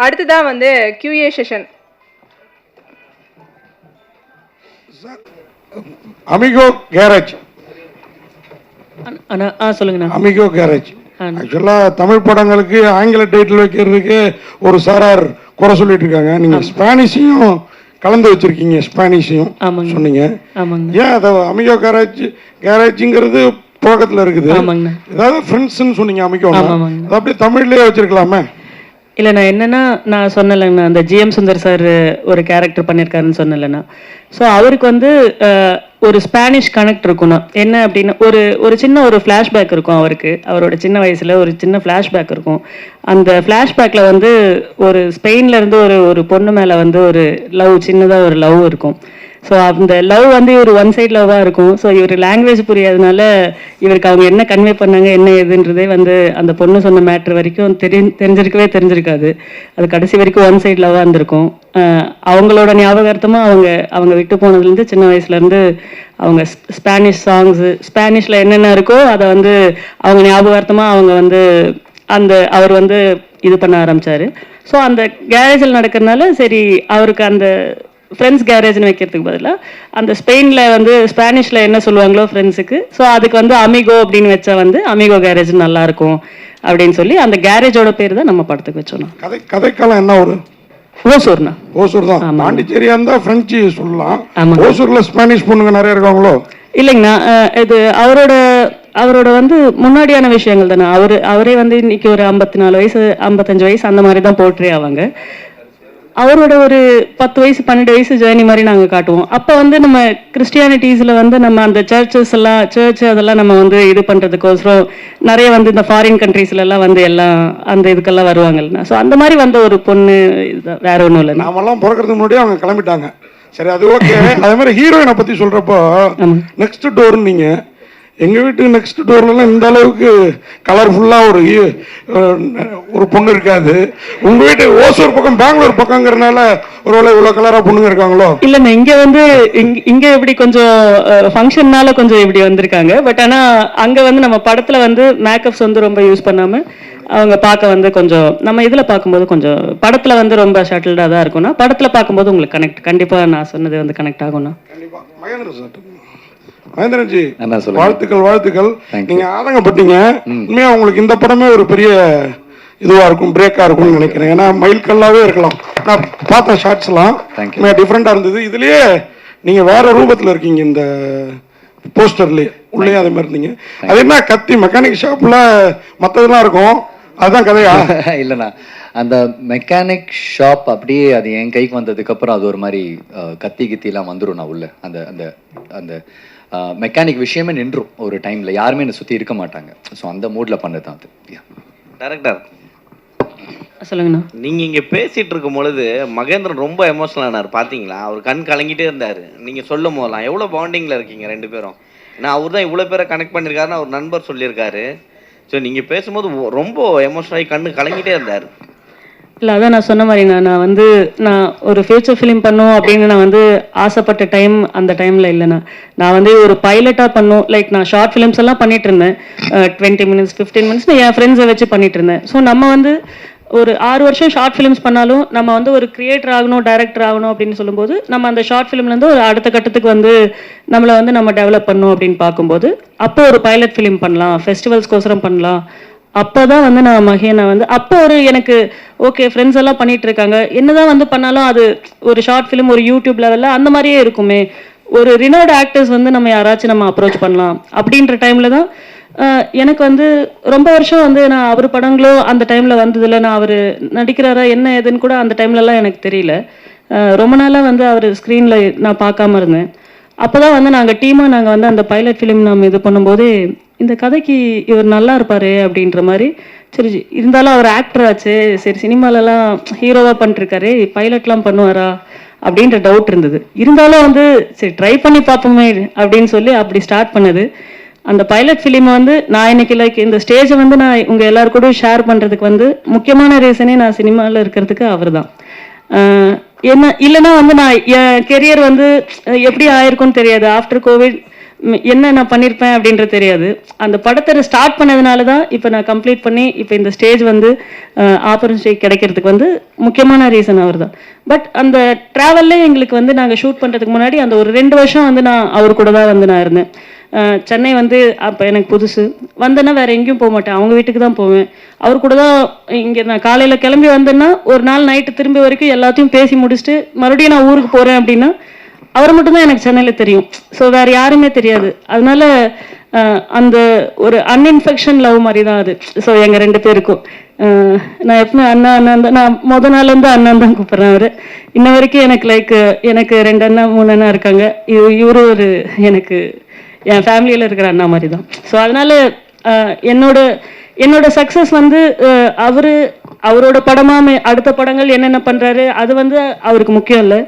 அடுத்ததான் வந்து QA session Amigo garage அண்ணா- அண்ணா ஆ சொல்லுங்கண்ணா. அமிகோ கேரேஜ் ஆ. ஆக்சுவலாக தமிழ் படங்களுக்கு ஆங்கில டைட்டில் வைக்கிறதுக்கு ஒரு சாரார் குறை சொல்லிட்டு இருக்காங்க. நீங்கள் ஸ்பானிஷையும் கலந்து வச்சிருக்கீங்க ஸ்பானிஷையும். சொன்னீங்க. ஏன் அதை அமிகோ கேரேஜ் கேரேஜுங்கிறது புழக்கத்தில் இருக்குது. ஏதாவது ஃப்ரெண்ட்ஸ்ன்னு சொன்னீங்க அமிகோ அப்படியே தமிழ்லேயே வச்சிருக்கலாமே. இல்லை நான் என்னன்னா நான் சொன்னலைங்கண்ணா அந்த ஜிஎம் சுந்தர் சார் ஒரு கேரக்டர் பண்ணியிருக்காருன்னு சொன்னலைண்ணா ஸோ அவருக்கு வந்து ஒரு ஸ்பானிஷ் கனெக்ட் இருக்கும்ண்ணா. என்ன அப்படின்னா ஒரு ஒரு சின்ன ஒரு ஃப்ளாஷ்பேக் இருக்கும் அவருக்கு. அவரோட சின்ன வயசில் ஒரு சின்ன ஃப்ளாஷ்பேக் இருக்கும். அந்த ஃப்ளாஷ்பேக்கில் வந்து ஒரு ஸ்பெயின்லேருந்து ஒரு ஒரு பொண்ணு மேலே வந்து ஒரு லவ் சின்னதாக ஒரு லவ் இருக்கும். ஸோ அந்த லவ் வந்து இவர் ஒன் சைட் லவ்வாக இருக்கும். ஸோ இவர் லாங்குவேஜ் புரியாதனால இவருக்கு அவங்க என்ன கன்வே பண்ணாங்க என்ன ஏதுன்றதே வந்து அந்த பொண்ணு சொன்ன மேட்ரு வரைக்கும் தெரி தெரிஞ்சிருக்கவே தெரிஞ்சிருக்காது. அது கடைசி வரைக்கும் ஒன் சைட் லவ்வாக இருந்திருக்கும். அவங்களோட ஞாபகார்த்தமாக அவங்க அவங்க விட்டு போனதுலேருந்து சின்ன வயசுலேருந்து அவங்க ஸ்- ஸ்பானிஷ் சாங்ஸு ஸ்பானிஷில் என்னென்ன இருக்கோ அதை வந்து அவங்க ஞாபகார்த்தமாக அவங்க வந்து அந்த அவர் வந்து இது பண்ண ஆரம்பித்தார் ஸோ அந்த கேரேஜில் நடக்கிறதுனால சரி அவருக்கு அந்த ஃப்ரெண்ட்ஸ் கேரேஜ்னு வைக்கிறதுக்கு பதிலாக அந்த ஸ்பெயினில் வந்து ஸ்பானிஷில் என்ன சொல்லுவாங்களோ ஃப்ரெண்ட்ஸுக்கு ஸோ அதுக்கு வந்து அமிகோ அப்படின்னு வச்சா வந்து அமிகோ கேரேஜ் நல்லா இருக்கும் அப்படின்னு சொல்லி அந்த கேரேஜோட பேர் தான் நம்ம படத்துக்கு வச்சோம் கதை கதைக்காலம் என்ன ஒரு? ஓசூர்ண்ணா. ஓசூர் தான். பாண்டிச்சேரியா இருந்தா பிரெஞ்சு சொல்லலாம். ஓசூர்ல ஸ்பானிஷ் பொண்ணுங்க நிறைய இருக்காங்களோ? இல்லைங்கண்ணா இது அவரோட அவரோட வந்து முன்னாடியான விஷயங்கள் தானே. அவரு அவரே வந்து இன்னைக்கு ஒரு ஐம்பத்தி நாலு வயசு ஐம்பத்தஞ்சு வயசு அந்த மாதிரி தான் போர்ட்ரே ஆவாங்க. அவரோட ஒரு பத்து வயசு பன்னெண்டு வயசு ஜேர்னி மாதிரி நாங்கள் காட்டுவோம். அப்போ வந்து நம்ம கிறிஸ்டியானிட்டிஸில் வந்து நம்ம அந்த சர்ச்சஸ் எல்லாம் சர்ச் அதெல்லாம் நம்ம வந்து இது பண்ணுறதுக்கோசரம் நிறைய வந்து இந்த ஃபாரின் கண்ட்ரீஸ்ல எல்லாம் வந்து எல்லாம் அந்த இதுக்கெல்லாம் வருவாங்கல்ல. ஸோ அந்த மாதிரி வந்த ஒரு பொண்ணு வேற ஒன்றும் இல்லைண்ணா நாமெல்லாம் பிறக்கிறதுக்கு முன்னாடியே அவங்க கிளம்பிட்டாங்க. சரி அது ஓகே அதே மாதிரி ஹீரோயினை சொல்றப்போ ஆமாம் நெக்ஸ்ட் டோர் நீங்க எங்க வீட்டு நெக்ஸ்ட் டோர்லாம் இந்த அளவுக்கு கலர்ஃபுல்லா ஒரு ஒரு பொண்ணு இருக்காது. உங்க வீட்டு ஓசூர் பக்கம் பெங்களூர் பக்கங்கிறனால ஒருவேளை இவ்வளவு கலரா பொண்ணுங்க இருக்காங்களோ? இல்லைண்ணா இங்க வந்து இங்க- எப்படி கொஞ்சம் ஃபங்க்ஷன்னால கொஞ்சம் இப்படி வந்திருக்காங்க. பட் ஆனா அங்க வந்து நம்ம படத்துல வந்து மேக்கப்ஸ் வந்து ரொம்ப யூஸ் பண்ணாம அவங்க பார்க்க வந்து கொஞ்சம் நம்ம இதுல பார்க்கும்போது கொஞ்சம் படத்துல வந்து ரொம்ப ஷட்டில்டா தான் இருக்கும்னா படத்துல பார்க்கும்போது உங்களுக்கு கனெக்ட் கண்டிப்பா நான் சொன்னது வந்து கனெக்ட் ஆகும்ண்ணா கண்டிப்பா. மகேந்திரன் சார். மகேந்திரன்ஜி. வாழ்த்துக்கள் வாழ்த்துக்கள். நீங்க ஆதங்கப்பட்டீங்க. உண்மையா உங்களுக்கு இந்த படமே ஒரு பெரிய இதுவா இருக்கும் பிரேக்கா இருக்கும்னு நினைக்கிறேன். ஏன்னா மயில் கல்லாவே இருக்கலாம். நான் பார்த்த ஷார்ட்ஸ் எல்லாம் டிஃப்ரெண்டா இருந்தது. இதுலயே நீங்க வேற ரூபத்துல இருக்கீங்க இந்த போஸ்டர்லயே உள்ளே அதே மாதிரி இருந்தீங்க. அது என்ன கத்தி மெக்கானிக் ஷாப்ல மத்ததெல்லாம் இருக்கும்? அதுதான் கதையா? இல்லைண்ணா. அந்த மெக்கானிக் ஷாப் அப்படியே அது என் கைக்கு வந்ததுக்கு அப்புறம் அது ஒரு மாதிரி கத்தி கித்திலாம் வந்துரும் நான் உள்ள. அந்த அந்த அந்த மெக்கானிக் விஷயமே நின்றும் ஒரு டைம்ல யாருமே என்னை சுத்தி இருக்க மாட்டாங்க. ஸோ அந்த மூட்ல பண்ணது தான் அது. டைரக்டர் சொல்லுங்கண்ணா. நீங்க இங்க பேசிட்டு இருக்கும் பொழுது மகேந்திரன் ரொம்ப எமோஷனல் ஆனார். பாத்தீங்களா? அவர் கண் கலங்கிட்டே இருந்தாரு. நீங்க சொல்லும் போதெல்லாம் எவ்வளவு பாண்டிங்ல இருக்கீங்க ரெண்டு பேரும்? ஏன்னா அவர் தான் இவ்வளவு பேரை கனெக்ட் பண்ணிருக்காருன்னு அவர் நண்பர் சொல்லியிருக்காரு. ஸோ நீங்க பேசும்போது ரொம்ப எமோஷனல் ஆகி கண்ணு கலங்கிட்டே இருந்தாரு. இல்லை அதான் நான் சொன்ன மாதிரி நான் நான் வந்து நான் ஒரு ஃபியூச்சர் ஃபிலிம் பண்ணும் அப்படின்னு நான் வந்து ஆசைப்பட்ட டைம் அந்த டைமில் இல்லைண்ணா நான். வந்து ஒரு பைலட்டாக பண்ணும். லைக் நான் ஷார்ட் ஃபிலிம்ஸ் எல்லாம் பண்ணிட்டு இருந்தேன். டுவெண்ட்டி மினிட்ஸ் ஃபிஃப்டீன் மினிட்ஸ் என் ஃப்ரெண்ட்ஸை வச்சு பண்ணிட்டு இருந்தேன். ஸோ நம்ம வந்து ஒரு ஆறு வருஷம் ஷார்ட் ஃபிலிம்ஸ் பண்ணாலும் நம்ம வந்து ஒரு கிரியேட்டர் ஆகணும் டைரக்டர் ஆகணும் அப்படின்னு சொல்லும்போது நம்ம அந்த ஷார்ட் ஃபிலிம்லேருந்து ஒரு அடுத்த கட்டத்துக்கு வந்து நம்மளை வந்து நம்ம டெவலப் பண்ணணும் அப்படின்னு பார்க்கும்போது அப்போ ஒரு பைலட் ஃபிலிம் பண்ணலாம். ஃபெஸ்டிவல்ஸ்க்கோசரம் பண்ணலாம். அப்போ தான் வந்து நான் மகேனை வந்து அப்போ ஒரு எனக்கு ஓகே ஃப்ரெண்ட்ஸ் எல்லாம் பண்ணிகிட்டு இருக்காங்க என்னதான் வந்து பண்ணாலும் அது ஒரு ஷார்ட் ஃபிலிம் ஒரு யூடியூப் லெவலில் அந்த மாதிரியே இருக்குமே. ஒரு ரினோட் ஆக்டர்ஸ் வந்து நம்ம யாராச்சும் நம்ம அப்ரோச் பண்ணலாம். அப்படின்ற டைமில் தான் எனக்கு வந்து ரொம்ப வருஷம் வந்து நான் அவர் படங்களோ அந்த டைமில் வந்ததில்ல. நான் அவர் நடிக்கிறாரா என்ன ஏதுன்னு கூட அந்த டைம்லலாம் எனக்கு தெரியல. ரொம்ப நாளாக வந்து அவர் ஸ்க்ரீனில் நான் பார்க்காம இருந்தேன். அப்போ தான் வந்து நாங்கள் டீமாக நாங்கள் வந்து அந்த பைலட் ஃபிலிம் நம்ம இது பண்ணும்போது இந்த கதைக்கு இவர் நல்லா இருப்பார் அப்படின்ற மாதிரி. சரி இருந்தாலும் அவர் ஆக்டர் ஆச்சு. சரி சினிமாலலாம் ஹீரோவாக பண்ணிருக்காரு. பைலட்லாம் பண்ணுவாரா? அப்படின்ற டவுட் இருந்தது. இருந்தாலும் வந்து சரி ட்ரை பண்ணி பார்ப்போமே அப்படின்னு சொல்லி அப்படி ஸ்டார்ட் பண்ணது. அந்த பைலட் ஃபிலிமை வந்து நான் இன்னைக்கு லைக் இந்த ஸ்டேஜை வந்து நான் உங்கள் எல்லாரு கூட ஷேர் பண்ணுறதுக்கு வந்து முக்கியமான ரீசனே நான் சினிமாவில் இருக்கிறதுக்கு அவர் தான் என்ன இல்லைன்னா வந்து நான் என் கெரியர் வந்து எப்படி ஆயிருக்கும்னு தெரியாது. ஆஃப்டர் கோவிட் என்ன நான் பண்ணியிருப்பேன் அப்படின்றது தெரியாது. அந்த படத்தை ஸ்டார்ட் பண்ணதுனால தான் இப்போ நான் கம்ப்ளீட் பண்ணி இப்போ இந்த ஸ்டேஜ் வந்து ஆப்பர்ச்சுனிட்டி கிடைக்கிறதுக்கு வந்து முக்கியமான ரீசன் அவர் தான் பட் அந்த ட்ராவலில் எங்களுக்கு வந்து நாங்கள் ஷூட் பண்ணுறதுக்கு முன்னாடி அந்த ஒரு ரெண்டு வருஷம் வந்து நான் அவர் கூட தான் வந்து நான் இருந்தேன். சென்னை வந்து அப்போ எனக்கு புதுசு. வந்தேன்னா வேறு எங்கேயும் போக மாட்டேன். அவங்க வீட்டுக்கு தான் போவேன். அவர் கூட தான் இங்கே நான் காலையில் கிளம்பி வந்தேன்னா ஒரு நாள் நைட்டு திரும்பி வரைக்கும் எல்லாத்தையும் பேசி முடிச்சுட்டு மறுபடியும் நான் ஊருக்கு போகிறேன் அப்படின்னா அவர் மட்டும்தான் எனக்கு சென்னையில் தெரியும். ஸோ வேற யாருமே தெரியாது. அதனால அந்த ஒரு அன்இன்ஃபெக்ஷன் லவ் மாதிரி தான் அது. ஸோ எங்கள் ரெண்டு பேருக்கும். நான் எப்பவுமே அண்ணா அண்ணன் தான் நான் முத நாள்லேருந்து அண்ணன் தான் கூப்பிட்றேன் அவர். இன்ன வரைக்கும் எனக்கு லைக் எனக்கு ரெண்டு அண்ணா மூணு அண்ணா இருக்காங்க. இவ- இவரு ஒரு எனக்கு என் ஃபேமிலியில் இருக்கிற அண்ணா மாதிரி தான் ஸோ அதனால என்னோட என்னோட சக்ஸஸ் வந்து அவர் அவரோட படமா அடுத்த படங்கள் என்னென்ன பண்ணுறாரு அது வந்து அவருக்கு முக்கியம் இல்லை.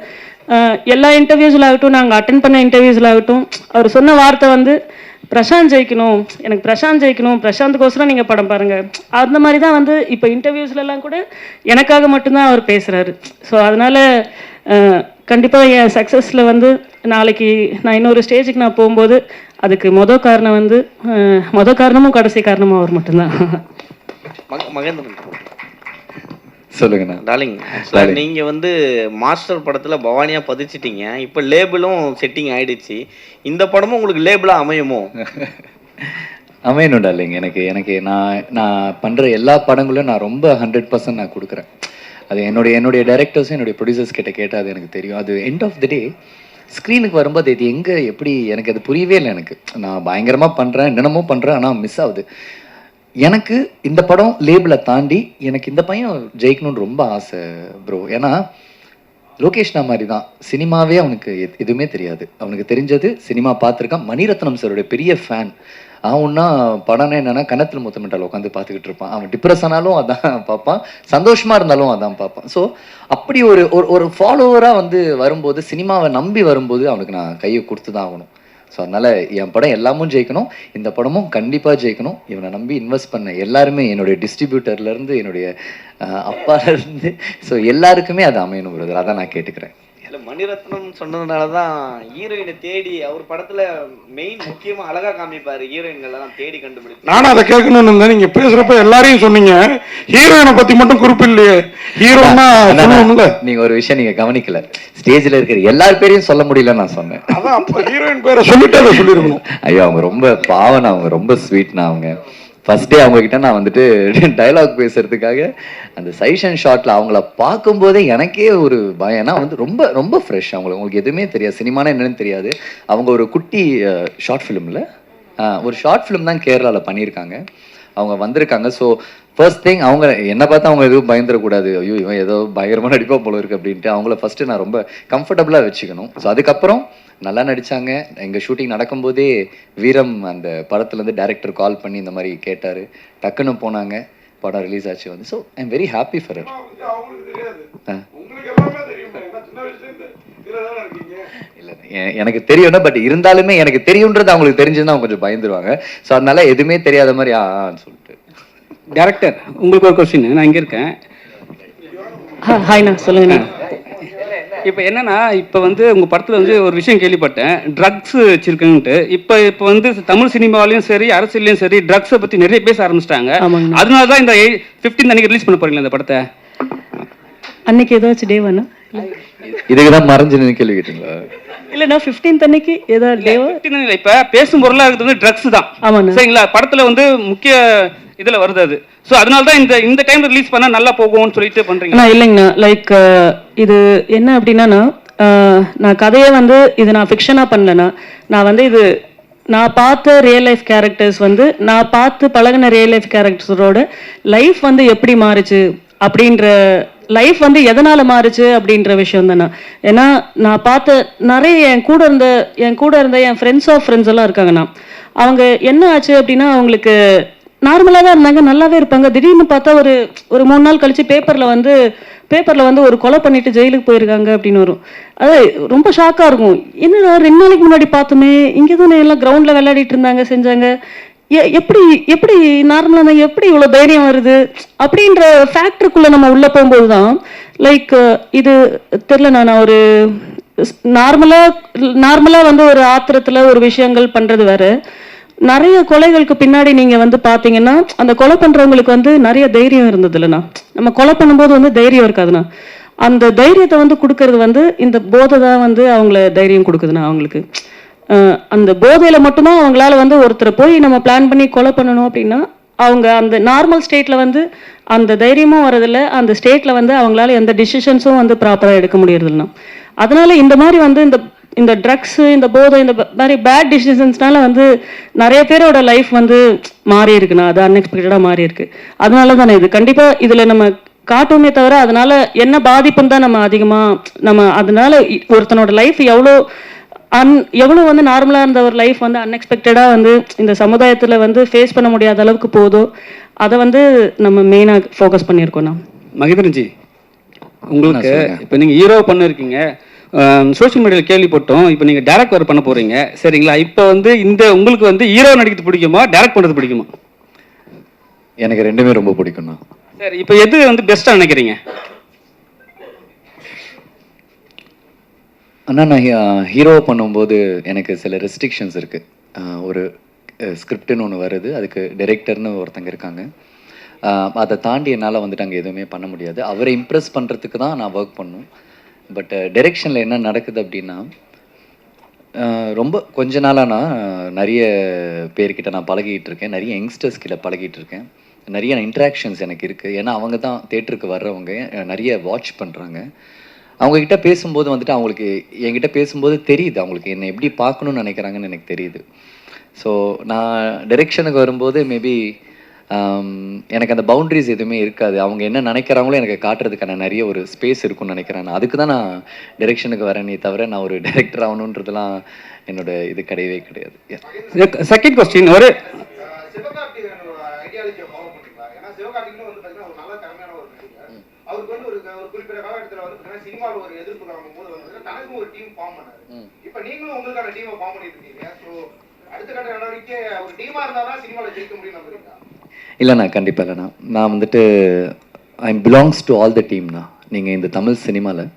எல்லா இன்டர்வியூஸில் ஆகட்டும் நாங்கள் அட்டன் பண்ண இன்டர்வியூஸில் ஆகட்டும் அவர் சொன்ன வார்த்தை வந்து பிரசாந்த் ஜெயிக்கணும் எனக்கு பிரசாந்த் ஜெயிக்கணும் பிரசாந்த்கோசரம் நீங்கள் படம் பாருங்கள் அந்த மாதிரி தான் வந்து இப்போ இன்டர்வியூஸ்லலாம் கூட எனக்காக மட்டும்தான் அவர் பேசுகிறாரு ஸோ அதனால் கண்டிப்பாக என் சக்ஸஸில் வந்து நாளைக்கு நான் இன்னொரு ஸ்டேஜுக்கு நான் போகும்போது அதுக்கு மொதல் காரணம் வந்து மொதல் காரணமும் கடைசி காரணமும் அவர் மட்டும்தான். மகேந்திரன். சொல்லுங்கண்ணா Darling. நீங்க வந்து மாஸ்டர் படத்துல பவானியா பதிச்சிட்டீங்க. இப்போ லேபிளும் செட்டிங் ஆயிடுச்சு. இந்த படமும் உங்களுக்கு லேபிளா அமையுமோ? அமையணும் டார்லிங். எனக்கு எனக்கு நான் நான் பண்ணுற எல்லா படங்களும் நான் ரொம்ப ஹண்ட்ரட் பர்சன்ட் நான் கொடுக்குறேன். அது என்னுடைய என்னுடைய டைரக்டர்ஸும் என்னுடைய ப்ரொடியூசர்ஸ் கிட்ட கேட்டால் அது எனக்கு தெரியும். அது எண்ட் ஆஃப் த டே ஸ்க்ரீனுக்கு வரும்போது இது எங்கே எப்படி எனக்கு அது புரியவே இல்லை எனக்கு. நான் பயங்கரமாக பண்ணுறேன் என்னென்னமோ பண்ணுறேன் ஆனால் மிஸ் ஆகுது. எனக்கு இந்த படம் லேபிளை தாண்டி எனக்கு இந்த பையன் ஜெயிக்கணும்னு ரொம்ப ஆசை ப்ரோ ஏன்னா லோகேஷ்னா மாதிரி தான் சினிமாவே அவனுக்கு எதுவுமே தெரியாது. அவனுக்கு தெரிஞ்சது சினிமா பார்த்துருக்கான். மணிரத்னம் சாரோட பெரிய ஃபேன் அவன்னா படம்னா என்னன்னா கணத்தில் முத்தமிட்டால் உட்காந்து பார்த்துக்கிட்டு இருப்பான். அவன் டிப்ரெஸ் ஆனாலும் அதான் பார்ப்பான். சந்தோஷமா இருந்தாலும் அதான் பார்ப்பான். ஸோ அப்படி ஒரு ஒரு ஒரு ஃபாலோவராக வந்து வரும்போது சினிமாவை நம்பி வரும்போது அவனுக்கு நான் கையை கொடுத்து தான் ஆகணும். ஸோ அதனால என் படம் எல்லாமும் ஜெயிக்கணும். இந்த படமும் கண்டிப்பாக ஜெயிக்கணும். இவனை நம்பி இன்வெஸ்ட் பண்ண எல்லாருமே என்னுடைய டிஸ்ட்ரிபியூட்டர்ல இருந்து என்னுடைய அஹ், அப்பால இருந்து. ஸோ எல்லாருக்குமே அது அமையணும் பிரதர் அதான் நான் கேட்டுக்கிறேன். இல்ல மணிரத்னம் சொன்னதுனால தான் ஹீரோயினை தேடி அவர் படத்துல மெயின் முக்கியமா அழகா காமிப்பாரு ஹீரோயின்கள் எல்லாம் தேடி கண்டுபிடிச்சு. நானும் அதை கேட்கணும்னு இருந்தேன். நீங்க பேசுறப்ப எல்லாரையும் சொன்னீங்க. ஹீரோயினை பத்தி மட்டும் குறிப்பு இல்லையே ஹீரோனா நீங்க ஒரு விஷயம் நீங்க கவனிக்கல. ஸ்டேஜ்ல இருக்கிற எல்லார் பேரையும் சொல்ல முடியல நான் சொன்னேன். அதான் அப்ப ஹீரோயின் பேரை சொல்லிட்டு அதை சொல்லிருக்கணும். ஐயோ அவங்க ரொம்ப பாவம் அவங்க ரொம்ப ஸ்வீட்னா அவங்க. ஃபர்ஸ்ட் டே அவங்க நான் வந்துட்டு டைலாக் பேசுறதுக்காக அந்த சைஷன் ஷாட்ல அவங்கள பார்க்கும்போதே எனக்கே ஒரு பயம். ஏன்னா வந்து ரொம்ப ரொம்ப ஃப்ரெஷ் அவங்களுக்கு உங்களுக்கு எதுவுமே தெரியாது. சினிமானா என்னன்னு தெரியாது. அவங்க ஒரு குட்டி ஷார்ட் ஃபிலிமில் ஒரு ஷார்ட் ஃபிலிம் தான் கேரளாவில் பண்ணியிருக்காங்க. அவங்க வந்திருக்காங்க. ஸோ ஃபர்ஸ்ட் திங் அவங்க என்ன பார்த்து அவங்க எதுவும் பயந்துடக்கூடாது. ஐயோ இவன் ஏதோ பயங்கரமாக நடிப்பா போல இருக்கு அப்படின்ட்டு அவங்கள ஃபஸ்ட்டு நான் ரொம்ப கம்ஃபர்டபுளாக வச்சுக்கணும். ஸோ அதுக்கப்புறம் நல்லா நடிச்சாங்க. எங்க ஷூட்டிங் நடக்கும்போதே வீரம் அந்த படத்துல இருந்து டேரக்டர் கால் பண்ணி இந்த மாதிரி கேட்டாரு. டக்குன்னு போனாங்க. படம் ரிலீஸ் ஆச்சு வந்து. So I am very happy for it இல்லை எனக்கு தெரியும்னா பட் இருந்தாலுமே எனக்கு தெரியுன்றது அவங்களுக்கு தெரிஞ்சுன்னா அவங்க கொஞ்சம் பயந்துருவாங்க. ஸோ அதனால எதுவுமே தெரியாத மாதிரி ஆ ஆன்னு சொல்லிட்டு. டேரக்டர் உங்களுக்கு ஒரு கொஸ்டின் நான் இங்கே இருக்கேன். ஹாய்ண்ணா சொல்லுங்கண்ணா இப்போ என்னன்னா இப்போ வந்து உங்க படத்துல வந்து ஒரு விஷயம் கேள்விப்பட்டேன். ட்ரக்ஸ் வச்சிருக்குன்ட்டு. இப்போ இப்போ வந்து தமிழ் சினிமாவிலையும் சரி அரசியலையும் சரி ட்ரக்ஸை பத்தி நிறைய பேச ஆரம்பிச்சிட்டாங்க. அதனால தான் இந்த ஃபிஃப்டீன் அன்னைக்கு ரிலீஸ் பண்ண போறீங்களா இந்த படத்தை? அன்னைக்கு ஏதாச்சும் டே வேணா. இதுக்கு தான் மறைஞ்சு கேள்வி கேட்டீங்களா? இல்லைண்ணா ஃபிஃப்டீன்த் அன்னைக்கு ஏதாவது டேவா இல்லை இப்போ பேசும் பொருளாக இருக்கிறது வந்து ட்ரக்ஸ் தான். ஆமாண்ணா. சரிங்களா? படத்துல வந்து முக்கிய இதுல வருது அது. ஸோ அதனால தான் இந்த இந்த டைம்ல ரிலீஸ் பண்ணா நல்லா போகும்னு சொல்லிட்டு பண்றீங்க. அண்ணா இல்லைங்கண்ணா. லைக் இது என்ன அப்படின்னா நான் கதையை வந்து இது நான் ஃபிக்ஷனாக பண்ணலண்ணா. நான் வந்து இது நான் பார்த்த ரியல் லைஃப் கேரக்டர்ஸ் வந்து நான் பார்த்து பழகின ரியல் லைஃப் கேரக்டர்ஸோட லைஃப் வந்து எப்படி மாறுச்சு அப்படின்ற லைஃப் வந்து எதனால் மாறுச்சு அப்படின்ற விஷயம் தானே. ஏன்னா நான் பார்த்த நிறைய என் கூட இருந்த என் கூட இருந்த என் ஃப்ரெண்ட்ஸ் ஆஃப் ஃப்ரெண்ட்ஸ் எல்லாம் இருக்காங்கண்ணா அவங்க என்ன ஆச்சு அப்படின்னா அவங்களுக்கு நார்மலாக தான் இருந்தாங்க நல்லாவே இருப்பாங்க. திடீர்னு பார்த்தா ஒரு ஒரு மூணு நாள் கழித்து பேப்பரில் வந்து பேப்பரில் வந்து ஒரு கொலை பண்ணிட்டு ஜெயிலுக்கு போயிருக்காங்க அப்படின்னு வரும். அது ரொம்ப ஷாக்காக இருக்கும். என்னடா ரெண்டு நாளைக்கு முன்னாடி பார்த்தோமே இங்கே தானே எல்லாம் கிரவுண்டில் விளையாடிட்டு இருந்தாங்க செஞ்சாங்க. எப்படி எப்படி நார்மலாக எப்படி இவ்வளோ தைரியம் வருது? அப்படின்ற ஃபேக்டருக்குள்ளே நம்ம உள்ளே போகும்போது தான் லைக் இது தெரில நான் ஒரு நார்மலாக நார்மலாக வந்து ஒரு ஆத்திரத்தில் ஒரு விஷயங்கள் பண்ணுறது வேற. நிறைய கொலைகளுக்கு பின்னாடி நீங்க வந்து பாத்தீங்கன்னா அந்த கொலை பண்றவங்களுக்கு வந்து நிறைய தைரியம் இருந்தது இல்லைண்ணா நம்ம கொலை பண்ணும்போது வந்து தைரியம் இருக்காதுண்ணா. அந்த தைரியத்தை வந்து கொடுக்கறது வந்து இந்த போதை தான் வந்து அவங்கள தைரியம் கொடுக்குதுண்ணா அவங்களுக்கு. அந்த போதையில் மட்டும்தான் அவங்களால வந்து ஒருத்தரை போய் நம்ம பிளான் பண்ணி கொலை பண்ணணும் அப்படின்னா அவங்க அந்த நார்மல் ஸ்டேட்டில் வந்து அந்த தைரியமும் வரதில்ல அந்த ஸ்டேட்டில் வந்து அவங்களால எந்த டிசிஷன்ஸும் வந்து ப்ராப்பராக எடுக்க முடியறதில்லண்ணா அதனால இந்த மாதிரி வந்து இந்த இந்த ட்ரக்ஸு இந்த போதை இந்த மாதிரி பேட் டிசிஷன்ஸ்னால வந்து நிறைய பேரோட லைஃப் வந்து மாறி இருக்குண்ணா அது அன்எக்ஸ்பெக்டடாக மாறி இருக்கு. அதனால தானே இது. கண்டிப்பாக இதில் நம்ம காட்டுமே தவிர அதனால என்ன பாதிப்புன்னு தான் நம்ம அதிகமாக நம்ம அதனால ஒருத்தனோட லைஃப் எவ்வளோ அன் எவ்வளோ வந்து நார்மலாக இருந்த ஒரு லைஃப் வந்து அன்எக்ஸ்பெக்டடாக வந்து இந்த சமுதாயத்தில் வந்து ஃபேஸ் பண்ண முடியாத அளவுக்கு போதோ அதை வந்து நம்ம மெயினாக ஃபோக்கஸ் பண்ணியிருக்கோம் நான் மகேந்திரன்ஜி உங்களுக்கு. இப்போ நீங்கள் ஹீரோ பண்ணிருக்கீங்க. சோஷியல் மீடியாவில் கேள்விப்பட்டோம். இப்போ நீங்கள் டேரக்ட் வேறு பண்ண போறீங்க. சரிங்களா? இப்போ வந்து இந்த உங்களுக்கு வந்து ஹீரோ நடிக்கிறது பிடிக்குமா? டேரக்ட் பண்ணுறது பிடிக்குமா? எனக்கு ரெண்டுமே ரொம்ப பிடிக்கும்ண்ணா. சரி இப்போ எது வந்து பெஸ்ட்டாக நினைக்கிறீங்க? அண்ணா நான் ஹீரோ பண்ணும்போது எனக்கு சில ரெஸ்ட்ரிக்ஷன்ஸ் இருக்குது ஒரு ஸ்கிரிப்டுன்னு ஒன்று வருது. அதுக்கு டைரக்டர்னு ஒருத்தங்க இருக்காங்க. அதை தாண்டி என்னால் வந்துட்டு அங்கே எதுவுமே பண்ண முடியாது. அவரை இம்ப்ரெஸ் பண்ணுறதுக்கு தான் நான் ஒர்க் பண்ணும். பட் டைரெக்ஷனில் என்ன நடக்குது அப்படின்னா ரொம்ப கொஞ்ச நாளாக நான் நிறைய பேர்கிட்ட நான் பழகிட்டு இருக்கேன். நிறைய யங்ஸ்டர்ஸ் கிட்ட பழகிட்டு இருக்கேன். நிறைய இன்ட்ராக்ஷன்ஸ் எனக்கு இருக்குது ஏன்னா அவங்க தான் தேட்டருக்கு வர்றவங்க. நிறைய வாட்ச் பண்ணுறாங்க அவங்கக்கிட்ட பேசும்போது வந்துட்டு அவங்களுக்கு என்கிட்ட பேசும்போது தெரியுது. அவங்களுக்கு என்னை எப்படி பார்க்கணும்னு நினைக்கிறாங்கன்னு எனக்கு தெரியுது. ஸோ நான் டைரெக்ஷனுக்கு வரும்போது மேபி um, எனக்கு அந்த பவுண்ட்ரிஸ் எதுவுமே இருக்காது. அவங்க என்ன நினைக்கிறாங்களோ எனக்கு காட்டுறதுக்கான நிறைய ஒரு ஸ்பேஸ் இருக்கும்னு நினைக்கிறேன் நான். அதுக்கு தான் நான் டைரெக்ஷனுக்கு வரேனே தவிர நான் ஒரு டைரக்டர் ஆகணுன்றதுலாம் என்னோட இது கிடையவே கிடையாது. செகண்ட் கொஸ்டின் ஒரு சிவகார்த்திகேயனோட ஐடியாலஜியை ஃபாலோ பண்ணிக்கலாம் ஏன்னா சிவகார்த்திகேயன் வந்து பார்த்தீங்கன்னா ஒரு நல்ல திறமையான ஒரு நடிகர் அவருக்கு வந்து ஒரு ஒரு குறிப்பிட்ட காலகட்டத்தில் வந்து பார்த்தீங்கன்னா சினிமாவில் ஒரு எதிர்ப்பு காணும் போது வந்து தனக்கும் ஒரு டீம் ஃபார்ம் பண்ணாரு. இப்போ நீங்களும் உங்களுக்கான டீமை ஃபார்ம் பண்ணிட்டு இருக்கீங்க ஸோ அடுத்த கட்ட நடவடிக்கை ஒரு டீமாக இருந்தால் தான் சினிமாவில் ஜெயிக்க முடியும் நம்புறீங்களா? இல்லைண்ணா கண்டிப்பாக இல்லைண்ணா நான் வந்துட்டு I belongs to all the டீம்ண்ணா நீங்கள் இந்த தமிழ் சினிமாவில்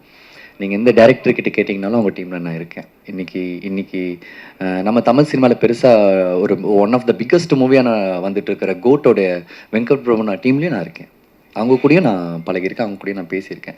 நீங்கள் எந்த டேரக்டர் கிட்ட கேட்டிங்கனாலும் உங்கள் டீமில் நான் இருக்கேன். இன்னைக்கு இன்னைக்கு நம்ம தமிழ் சினிமாவில் பெருசாக ஒரு ஒன் ஆஃப் த பிக்கஸ்ட் மூவியாக நான் வந்துட்டு இருக்கிற கோட்டோடைய வெங்கட் பிரபு டீம்லேயும் நான் இருக்கேன். அவங்க கூடயும் நான் பழகியிருக்கேன் அவங்க கூடயும் நான் பேசியிருக்கேன்.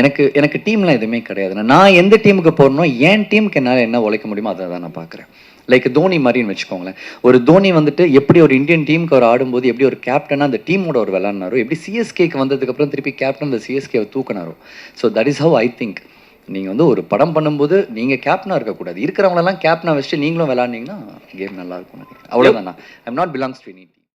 எனக்கு எனக்கு டீம்லாம் எதுவுமே கிடையாது. நான் எந்த டீமுக்கு போடணும் என் டீமுக்கு என்னால் என்ன உழைக்க முடியுமோ அதை தான் நான் பார்க்குறேன். லைக் தோனி மாதிரின்னு வச்சுக்கோங்களேன். ஒரு தோனி வந்துட்டு எப்படி ஒரு இந்தியன் டீமுக்கு அவர் ஆடும்போது எப்படி ஒரு கேப்டனாக அந்த டீமோட ஒரு விளாட்னாரோ எப்படி சிஎஸ்கேக்கு வந்ததுக்கப்புறம் திருப்பி கேப்டன் அந்த சிஎஸ்கேவை தூக்கினாரோ. So that is how I think நீங்கள் வந்து ஒரு படம் பண்ணும்போது நீங்கள் கேப்டனாக இருக்கக்கூடாது. இருக்கிறவங்களெல்லாம் கேப்டனாக வச்சுட்டு நீங்களும் விளாட்னீங்கன்னா கேம் நல்லா இருக்கும் அவ்வளோதாண்ணா I'm not belongs to any